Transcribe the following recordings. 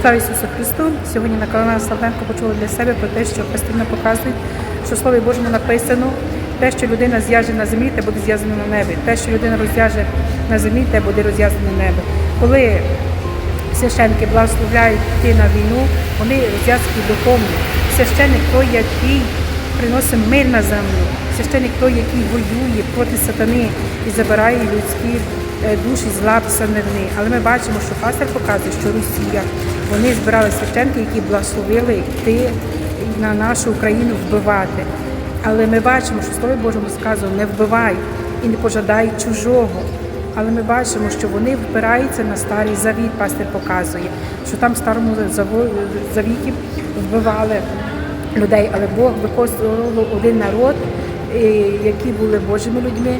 Слава Ісусу Христу! Сьогодні на каналі Славенко почули для себе про те, що постійно показують, що Слові Божому написано те, що людина зв'яже на землі, те буде зв'язано на небі. Те, що людина розв'яже на землі, те буде розв'язано на небі. Коли священники благословляють йти на війну, вони розв'язки духовні. Священник той, який приносить мир на землю. Священник той, який воює проти сатани і забирає людські душі з лап сатани. Але ми бачимо, що пастор показує, що Росія, вони збирали священки, які благословили йти на нашу Україну вбивати. Але ми бачимо, що в Слові Божому сказано не вбивай і не пожадай чужого. Але ми бачимо, що вони впираються на старий завіт, пастир показує, що там в старому завіті вбивали людей, але Бог використовував один народ, е, які були Божими людьми,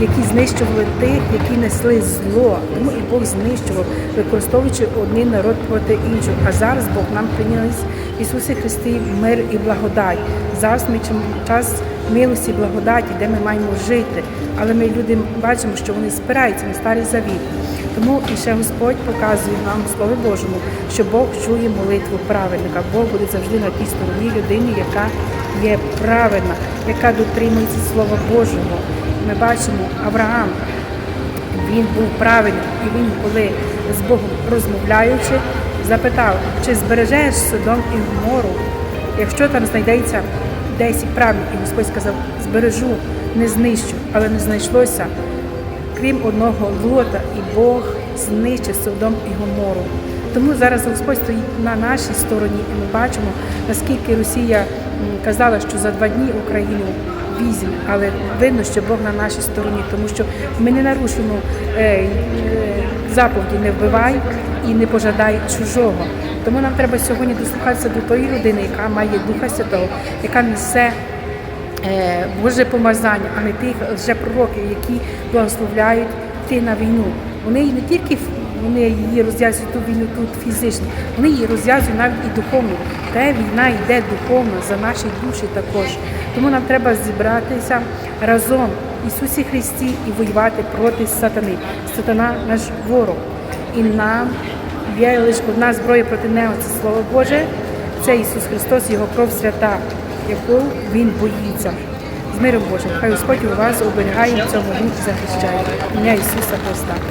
які знищували тих, які несли зло. Тому і Бог знищував, використовуючи один народ проти іншого. А зараз Бог нам приніс Ісусі Христі мир і благодать. Зараз ми час милості, і благодаті, де ми маємо жити. Але ми люди бачимо, що вони спираються на старий завіт. Тому і ще Господь показує нам в Слові Божому, що Бог чує молитву праведника. Бог буде завжди на тій стороні людини, яка є праведна, яка дотримується Слова Божого. Ми бачимо Авраам, він був правильний, і він, коли з Богом розмовляючи, запитав, чи збережеш Содом і Гомору, якщо там знайдеться 10 правильних, і Господь сказав, збережу, не знищу, але не знайшлося, крім одного лота, і Бог знищив Содом і Гомору. Тому зараз Господь стоїть на нашій стороні, і ми бачимо, наскільки Росія казала, що за два дні Україну візьме, але видно, що Бог на нашій стороні, тому що ми не нарушимо е, е, заповіді не вбивай і не пожадай чужого. Тому нам треба сьогодні дослухатися до тої людини, яка має Духа Святого, яка несе е, Боже помазання, а не тих лжепророків, які благословляють йти на війну. Вони не тільки вони її розв'язують ту війну тут фізично, вони її розв'язують навіть і духовно. Та війна йде духовно за наші душі також. Тому нам треба зібратися разом Ісусі Христі і воювати проти сатани. Сатана наш ворог. І нам є лише одна зброя проти нього це Слово Боже, це Ісус Христос, Його кров свята, яку Він боїться. З миром Божим. Хай Господь у вас оберігає в цьому і захищає. Ім'я Ісуса Христа.